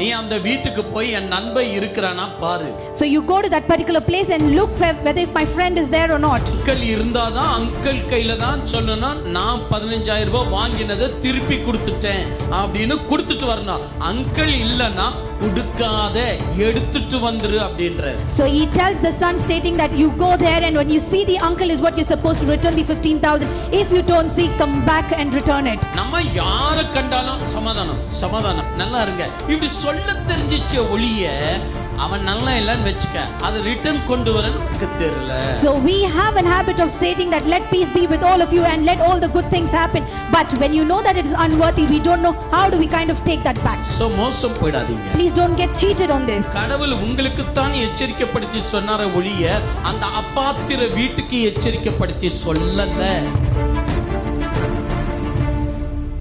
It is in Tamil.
நீ அந்த வீட்டுக்கு போய் என் நண்பன் இருக்கிறானா பாரு So you go to that particular place and look whe- whether if my friend is there or not. Uncle இருந்தாதான் அங்கிள் கையில தான் சொல்லணும் நான் பதினஞ்சாயிரம் ரூபாய் வாங்கினதை திருப்பி கொடுத்துட்டேன் அப்படின்னு கொடுத்துட்டு வரணும் அங்கிள் இல்லைன்னா கொடுக்காத எடுத்துட்டு வந்துரு அப்படின்றாரு So he tells the son, stating that you go there and when you see the uncle is what you're supposed to return the 15,000. If you don't see, come back and return it. நம்ம யாரை கண்டாலும் சமாதானம் சமாதானம் நல்லா இருங்க இப்படி சொல்ல தெரிஞ்சிச்ச ஒளிய அவன் நல்லா இல்லைன்னு வச்சுக்க அதை ரிட்டர்ன் கொண்டு வரன்னு எனக்கு தெரியல So we have an habit of stating that let peace be with all of you and let all the good things happen. But when you know that it is unworthy, we don't know how do we kind of take that back. So மோசம் போயிடாதீங்க Please don't get cheated on this. கடவுள் உங்களுக்குத்தான் எச்சரிக்கைப்படுத்தி சொன்னார ஒளிய அந்த அப்பாத்திர வீட்டுக்கு எச்சரிக்கைப்படுத்தி சொல்லல